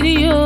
video